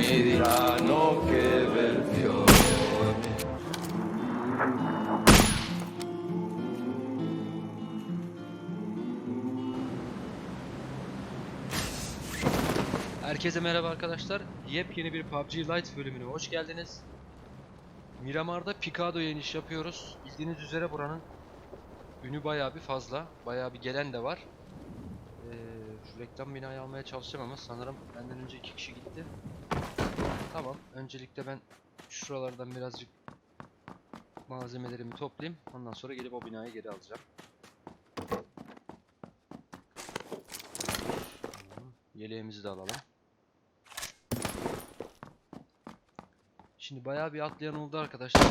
Mi diranno che bel fiore. Herkese merhaba arkadaşlar. Yepyeni bir PUBG Lite bölümüne hoş geldiniz. Miramar'da Picado'ya iniş yapıyoruz. Bildiğiniz üzere buranın ünü bayağı bir fazla. Bayağı bir gelen de var. Şu reklam binayı almaya çalışacağım ama sanırım benden önce iki kişi gitti. Tamam. Öncelikle ben şuralardan birazcık malzemelerimi toplayayım. Ondan sonra gelip o binayı geri alacağım. Yeleğimizi de alalım. Şimdi bayağı bir atlayan oldu arkadaşlar.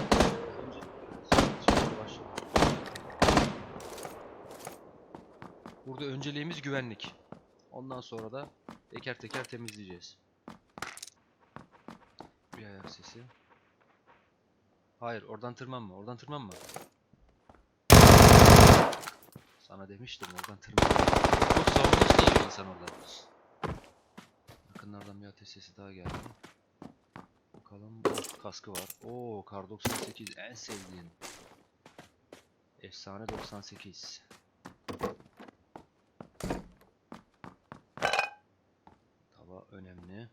Burada önceliğimiz güvenlik. Ondan sonra da teker teker temizleyeceğiz. Bir ayak sesi. Hayır, oradan tırmanma, oradan tırmanma. Sana demiştim oradan tırmanma. Çok savunmasız oluyor insan orada. Yakınlardan bir ateş sesi daha geldi. Bakalım kaskı var. Oo kar 98 en sevdiğim. Efsane 98. Tava önemli.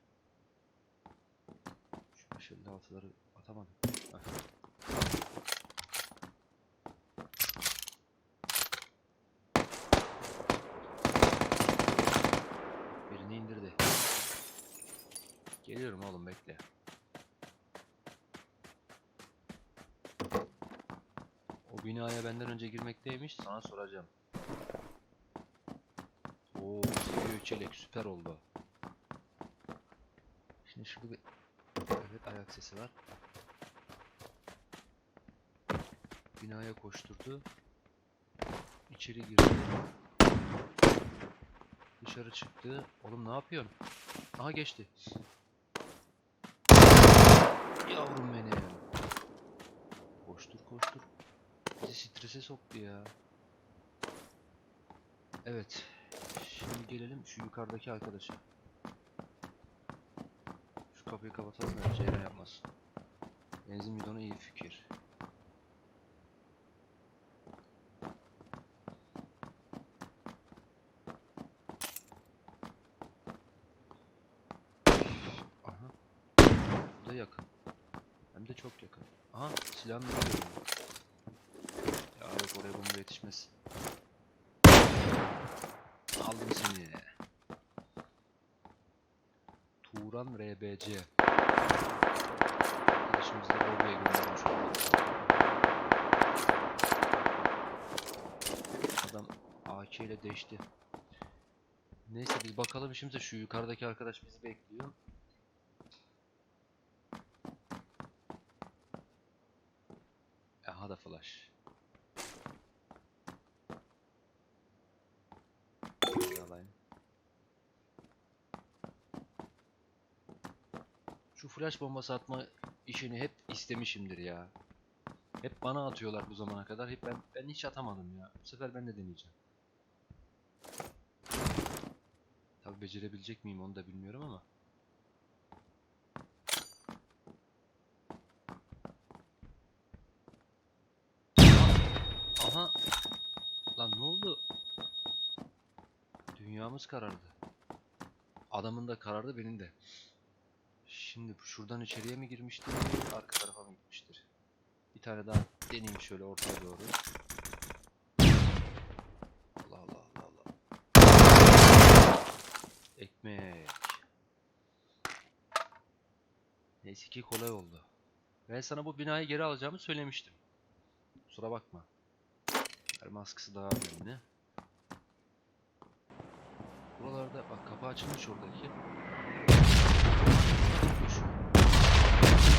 556'ları atamadım. Heh. Birini indirdi. Geliyorum oğlum bekle. O binaya benden önce girmekteymiş. Sana soracağım. Oo, seviyor çelik süper oldu. Şimdi şurada bir evet ayak sesi var. Binaya koşturdu. İçeri girdi. Dışarı çıktı. Oğlum ne yapıyorsun? Aha geçti. Yavrum benim. Koştur koştur. Bizi strese soktu ya. Evet. Şimdi gelelim şu yukarıdaki arkadaşa. Kapıyı kapatalım da Ceylan yapmasın. Benzin bidonu iyi fikir. Aha. Bu da yakın. Hem de çok yakın. Aha silahını da görüyorum. Ya yok oraya bomba yetişmez. Aldım seni. Turan RBC. Arkadaşımız da oraya göndermiş. Adam AK ile değişti. Neyse biz bakalım şimdi şu yukarıdaki arkadaş bizi bekliyor. Aha da flash. Şöyle alayım. Şu flash bombası atma işini hep istemişimdir ya. Hep bana atıyorlar bu zamana kadar. Hep ben ben hiç atamadım ya. Bu sefer ben de deneyeceğim. Tabi becerebilecek miyim onu da bilmiyorum ama. Aha. Lan ne oldu? Dünyamız karardı. Adamın da karardı benim de. Şimdi şuradan içeriye mi girmiştir? Arka tarafa mı gitmiştir? Bir tane daha deneyeyim şöyle ortaya doğru. Allah Allah Allah Allah. Ekmek. Neyse ki kolay oldu. Ben sana bu binayı geri alacağımı söylemiştim. Kusura bakma. Mermi askısı daha önemli. Buralarda bak kapı açılmış oradaki. Thank you.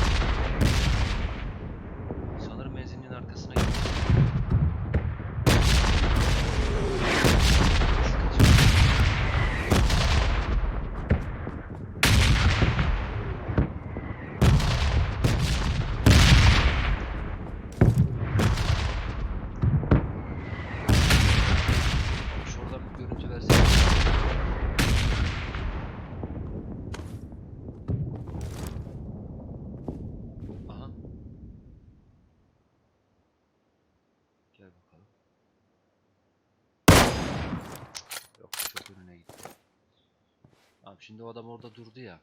Abi şimdi o adam orada durdu ya.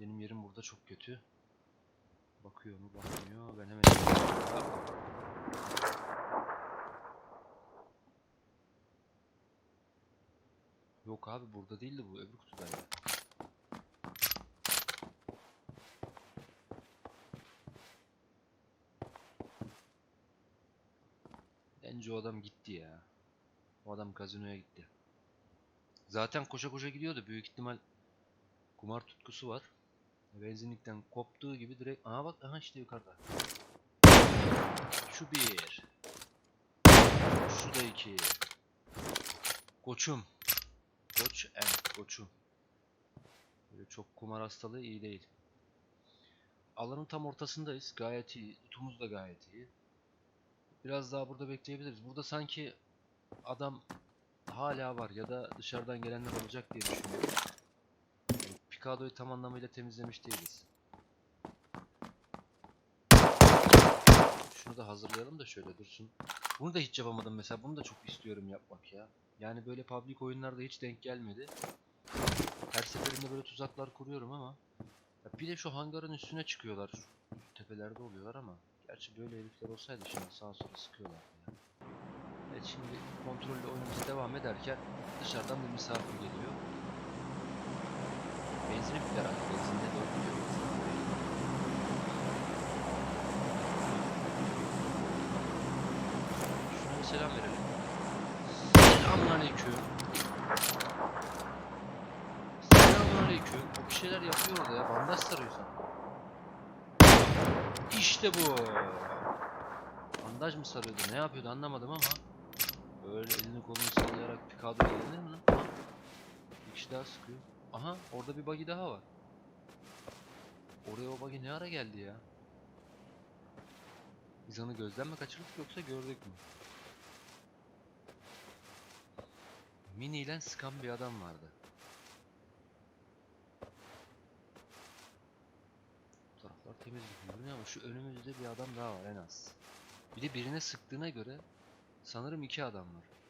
Benim yerim burada çok kötü. Bakıyor mu bakmıyor. Ben hemen... Yok abi burada değildi bu öbür kutudaydı. Bence o adam gitti ya. O adam gazinoya gitti. Zaten koşa koşa gidiyordu. Büyük ihtimal kumar tutkusu var. Benzinlikten koptuğu gibi direkt... Aha bak aha işte yukarıda. Şu bir. Şu da iki. Koçum. Koç and koçum. Böyle çok kumar hastalığı iyi değil. Alanın tam ortasındayız. Gayet iyi. Tutumuz da gayet iyi. Biraz daha burada bekleyebiliriz. Burada sanki adam hala var ya da dışarıdan gelenler olacak diye düşünüyorum. Yani Picado'yu tam anlamıyla temizlemiş değiliz. Şunu da hazırlayalım da şöyle dursun. Bunu da hiç yapamadım mesela. Bunu da çok istiyorum yapmak ya. Yani böyle public oyunlarda hiç denk gelmedi. Her seferinde böyle tuzaklar kuruyorum ama ya bir de şu hangarın üstüne çıkıyorlar. Şu tepelerde oluyorlar ama gerçi böyle herifler olsaydı şimdi sağa sola sıkıyorlar ya. Evet şimdi kontrollü oyunumuz devam ederken dışarıdan bir misafir geliyor. Benzini biter artık. Benzinde dördüncü benzin. Şuna bir selam verelim. Selamünaleyküm. Selamünaleyküm. O bir şeyler yapıyor orada ya. Bandaj sarıyor sana. İşte bu. Bandaj mı sarıyordu? Ne yapıyordu anlamadım ama. Böyle elini kolunu sallayarak pikado gelinir mi lan? Bir kişi daha sıkıyor. Aha orada bir buggy daha var. Oraya o buggy ne ara geldi ya? Biz onu gözden mi kaçırdık yoksa gördük mü? Mini ile sıkan bir adam vardı. Bu taraflar temiz görünüyor ama şu önümüzde bir adam daha var en az. Bir de birine sıktığına göre sanırım iki adam var.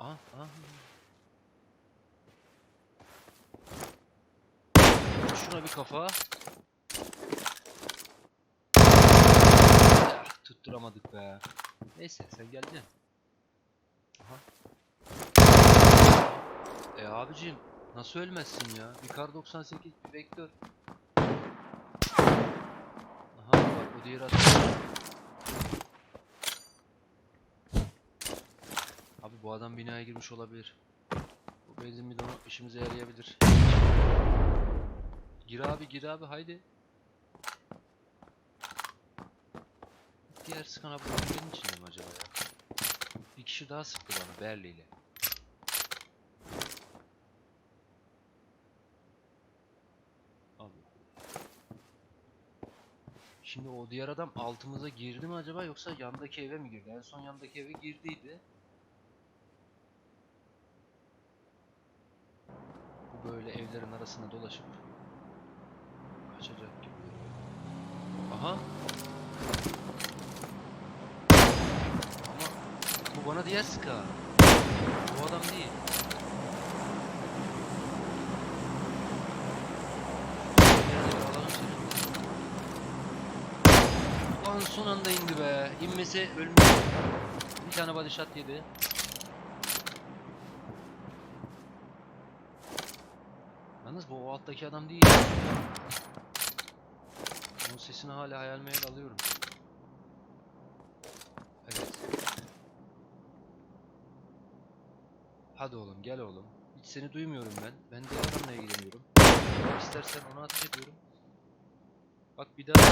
Aha, aha. Şuna bir kafa. Ah, tutturamadık be. Neyse sen geldin. Aha. E abicim nasıl ölmezsin ya? Bir kar 98 bir vektör. Aha bak bu diğer adam. Abi bu adam binaya girmiş olabilir. Bu benzin bidonu işimize yarayabilir. Gir abi gir abi haydi. Diğer sıkan abi benim içinde mi acaba ya? Bir kişi daha sıktı bana Berli ile. Abi. Şimdi o diğer adam altımıza girdi mi acaba yoksa yandaki eve mi girdi? En son yandaki eve girdiydi. Bu böyle evlerin arasında dolaşıp kaçacak gibi duruyor. Aha. Ama bu bana diğer sıka. Bu adam değil. Ulan son anda indi be. İnmese ölmüş. Bir tane body shot yedi. Yalnız bu o alttaki adam değil. Onun sesini hala hayal meyal alıyorum. Evet. Hadi oğlum gel oğlum. Hiç seni duymuyorum ben. Ben diğer adamla ilgileniyorum. İstersen ona ateş ediyorum. Bak bir daha.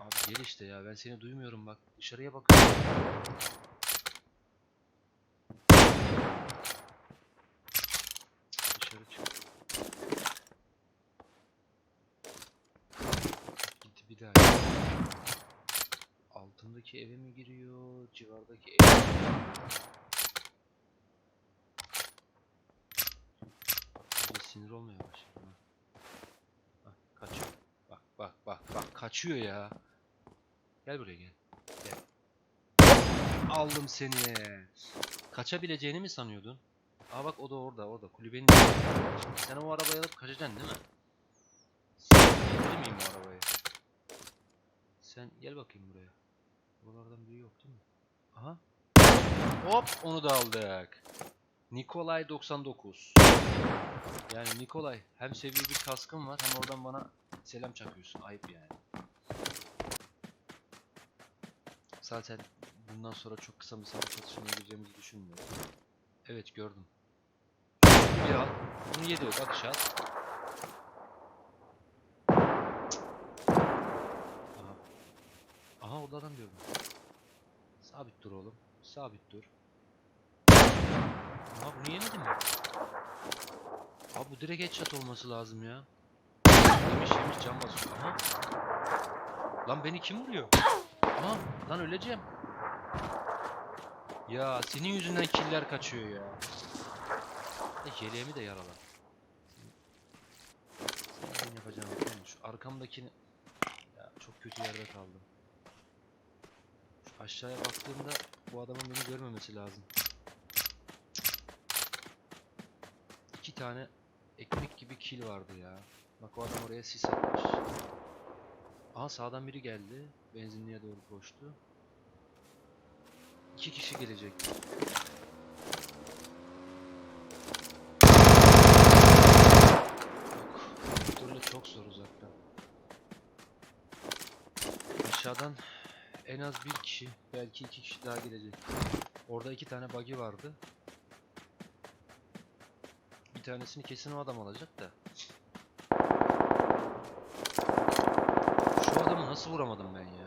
Abi gel işte ya ben seni duymuyorum bak. Dışarıya bakıyorum. Dışarı çık. Gitti bir daha. Altındaki eve mi giriyor? Civardaki giriyor? sinir olmaya başladım. ha. Bak kaçıyor. Bak bak bak bak kaçıyor ya. Gel buraya gel. Gel. Aldım seni. Kaçabileceğini mi sanıyordun? Aa bak o da orada orada kulübenin içinde. Sen o arabayı alıp kaçacaksın değil mi? Sen miyim o arabayı? Sen gel bakayım buraya. Buralardan biri yok değil mi? Aha. Hop onu da aldık. Nikolay 99. Yani Nikolay hem seviye bir kaskın var hem oradan bana selam çakıyorsun. Ayıp yani. Zaten bundan sonra çok kısa bir savaş atışına gireceğimizi düşünmüyorum. Evet gördüm. Bir al. Bunu yedi bakış at. Aha. Aha orada adam gördüm. Sabit dur oğlum. Sabit dur. Aha bunu yemedin mi? Abi bu direkt headshot olması lazım ya. Yemiş yemiş can basıyor. Aha. Lan beni kim vuruyor? Aha lan öleceğim. Ya senin yüzünden killer kaçıyor ya. E, yeleğimi de yarala. Senin yapacağım musun? Şu arkamdakini... Ya çok kötü yerde kaldım. Aşağıya baktığımda bu adamın beni görmemesi lazım. İki tane ekmek gibi kill vardı ya. Bak o adam oraya sis atmış. Aha sağdan biri geldi. Benzinliğe doğru koştu. İki kişi gelecek. Yok. Kontrolü çok zor uzaktan. Aşağıdan en az bir kişi, belki iki kişi daha gelecek. Orada iki tane buggy vardı. Bir tanesini kesin o adam alacak da. Şu adamı nasıl vuramadım ben ya?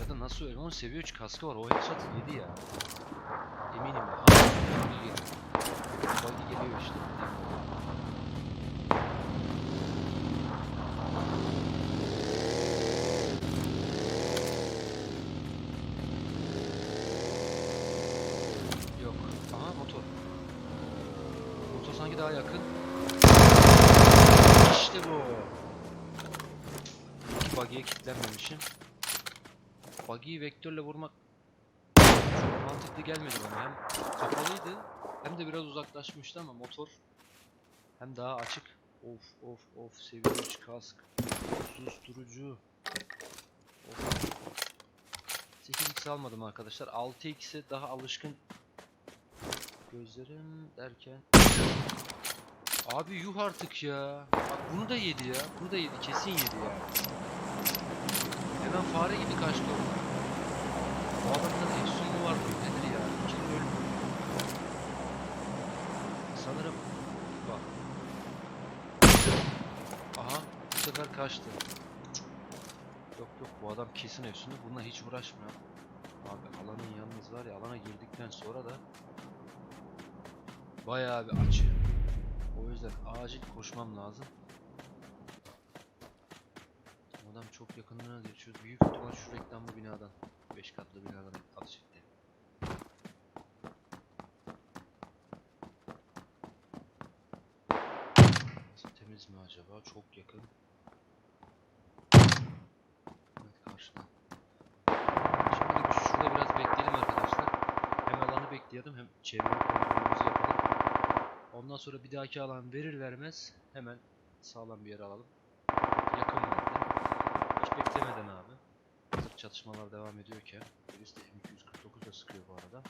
Ya da nasıl öyle? Onun seviye 3 kaskı var. O headshot yedi ya. Eminim ya. Buggy geliyor işte. Yok. Aha motor. Motor sanki daha yakın. İşte bu. İki buggy'ye kilitlenmemişim. Buggy'yi vektörle vurmak çok mantıklı gelmedi bana. Hem kapalıydı hem de biraz uzaklaşmıştı ama motor hem daha açık. Of of of seviye 3 kask. Susturucu. Of. 8x almadım arkadaşlar. 6x'e daha alışkın Gözlerim derken Abi yuh artık ya. Bak bunu da yedi ya. Bunu da yedi. Kesin yedi ya. Hemen fare gibi kaçtı oradan. Bu adamda efsun mu var mı? Nedir ya? Kim ölmüyor? Sanırım bak. Aha bu sefer kaçtı. Yok yok bu adam kesin efsunu. Bununla hiç uğraşmıyor. Abi alanın yalnız var ya alana girdikten sonra da Bayağı bir açı. Yüzden acil koşmam lazım. Adam çok yakınına geçiyor. Büyük ihtimal şu reklamlı binadan. 5 katlı binadan. Temiz mi acaba? Çok yakın. Evet karşıda. Şimdi şurada biraz bekleyelim arkadaşlar. Hem alanı bekleyelim hem çevre kontrolümüzü yapalım. Ondan sonra bir dahaki alan verir vermez hemen sağlam bir yer alalım. Yakın yerde. Hiç beklemeden abi. Hazır çatışmalar devam ediyorken birisi de M249 da sıkıyor bu arada.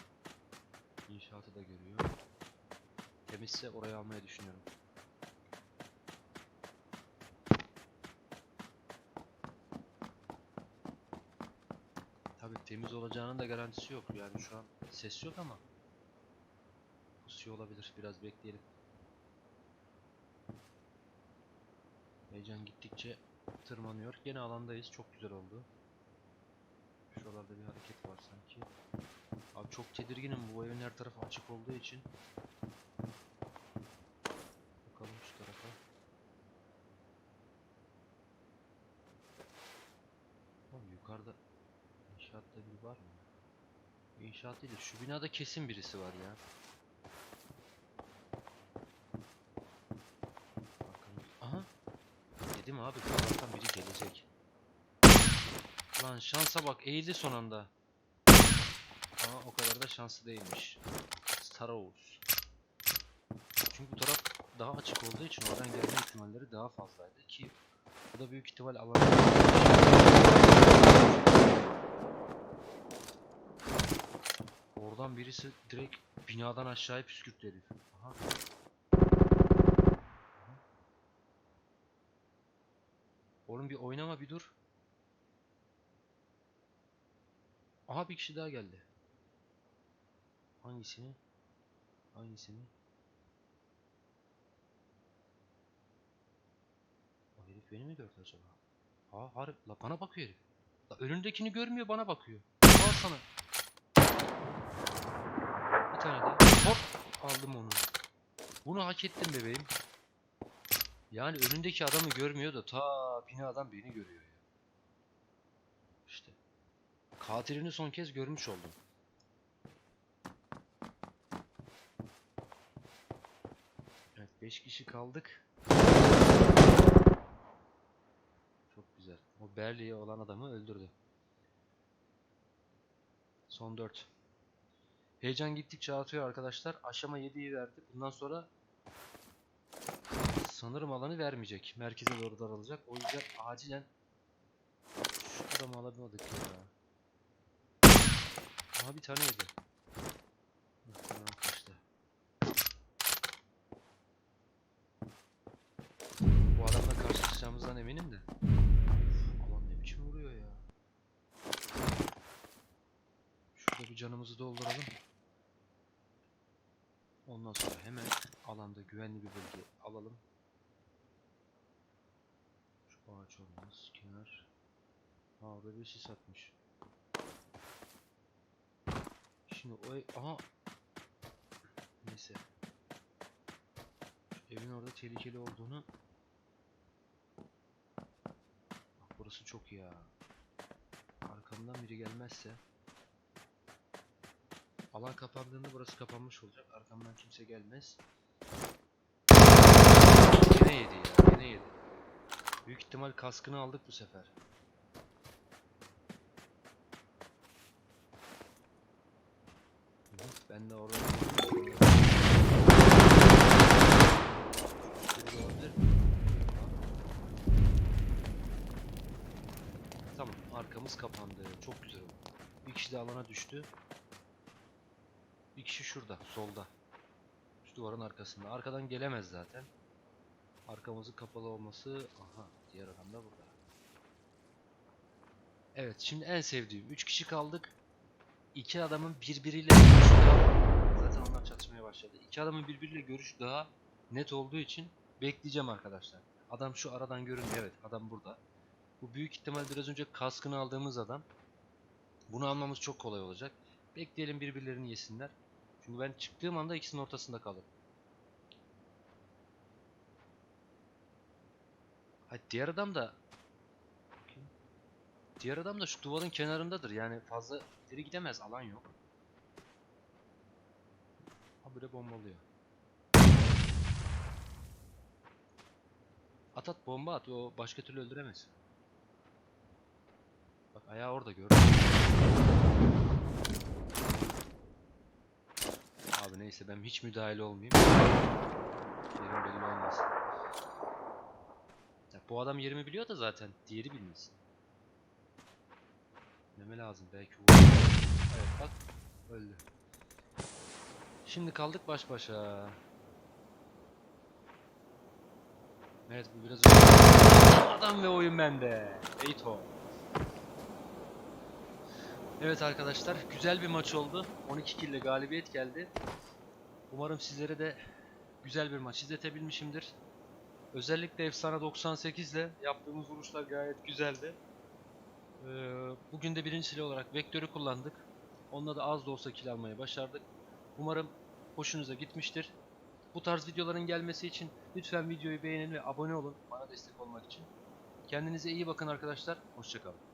İnşaatı da görüyor. Temizse orayı almayı düşünüyorum. Tabii temiz olacağının da garantisi yok. Yani şu an ses yok ama pusuyor olabilir. Biraz bekleyelim. Heyecan gittikçe tırmanıyor. Gene alandayız. Çok güzel oldu. Şuralarda bir hareket var sanki. Abi çok tedirginim. Bu evin her tarafı açık olduğu için. Bakalım şu tarafa. Abi yukarıda inşaatta biri var mı? İnşaat değil de şu binada kesin birisi var ya. mi abi? Allah'tan biri gelecek. Lan şansa bak eğildi son anda. Ama o kadar da şanslı değilmiş. Star Wars. Çünkü bu taraf daha açık olduğu için oradan gelme ihtimalleri daha fazlaydı ki bu da büyük ihtimal alan. Oradan birisi direkt binadan aşağıya püskürttü. Aha. Oğlum bir oynama bir dur. Aha bir kişi daha geldi. Hangisini? Hangisini? O herif beni mi gördü acaba? Aa harbi la bana bakıyor herif. La önündekini görmüyor bana bakıyor. Al sana. Bir tane daha. Hop aldım onu. Bunu hak ettim bebeğim. Yani önündeki adamı görmüyor da ta binadan beni görüyor ya. İşte. Katilini son kez görmüş oldum. Evet 5 kişi kaldık. Çok güzel. O Berli'ye olan adamı öldürdü. Son 4. Heyecan gittikçe artıyor arkadaşlar. Aşama 7'yi verdi. Bundan sonra sanırım alanı vermeyecek. Merkeze doğru daralacak. O yüzden acilen şu adamı alamadık ya. Aha bir tane yedi. Kaçtı. Bu adamla karşılaşacağımızdan eminim de. Alan ne biçim vuruyor ya. Şurada bir canımızı dolduralım. Ondan sonra hemen alanda güvenli bir bölge alalım. Olmaz. Kenar. Ha orada bir sis atmış. Şimdi o. Aha! Neyse. Şu evin orada tehlikeli olduğunu... Bak burası çok ha. Arkamdan biri gelmezse... Alan kapandığında burası kapanmış olacak. Arkamdan kimse gelmez. Gene yedi ya. Büyük ihtimal kaskını aldık bu sefer. Ben de orada. Tamam, arkamız kapandı. Çok güzel oldu. Bir kişi de alana düştü. Bir kişi şurada, solda. Şu duvarın arkasında. Arkadan gelemez zaten. Arkamızın kapalı olması... Aha, diğer adam da burada. Evet, şimdi en sevdiğim. 3 kişi kaldık. İki adamın birbiriyle görüşü daha... Zaten onlar çatışmaya başladı. İki adamın birbiriyle görüşü daha net olduğu için bekleyeceğim arkadaşlar. Adam şu aradan görünüyor. Evet, adam burada. Bu büyük ihtimal biraz önce kaskını aldığımız adam. Bunu almamız çok kolay olacak. Bekleyelim birbirlerini yesinler. Çünkü ben çıktığım anda ikisinin ortasında kalırım. Hayır diğer adam da. Diğer adam da şu duvarın kenarındadır. Yani fazla ileri gidemez. Alan yok. Ha böyle bombalıyor. At at bomba at. O başka türlü öldüremez. Bak ayağı orada mü? Abi neyse ben hiç müdahale olmayayım. Yerim belli olmasın. Bu adam yerimi biliyor da zaten diğeri bilmesin. Neme lazım belki vurur. Evet bak öldü. Şimdi kaldık baş başa. Evet bu biraz adam ve oyun bende. Eyto. Evet arkadaşlar güzel bir maç oldu. 12 kill ile galibiyet geldi. Umarım sizlere de güzel bir maç izletebilmişimdir. Özellikle Efsane 98 ile yaptığımız vuruşlar gayet güzeldi. Ee, bugün de birinci silah olarak Vektör'ü kullandık. Onunla da az da olsa kill almayı başardık. Umarım hoşunuza gitmiştir. Bu tarz videoların gelmesi için lütfen videoyu beğenin ve abone olun bana destek olmak için. Kendinize iyi bakın arkadaşlar. Hoşçakalın.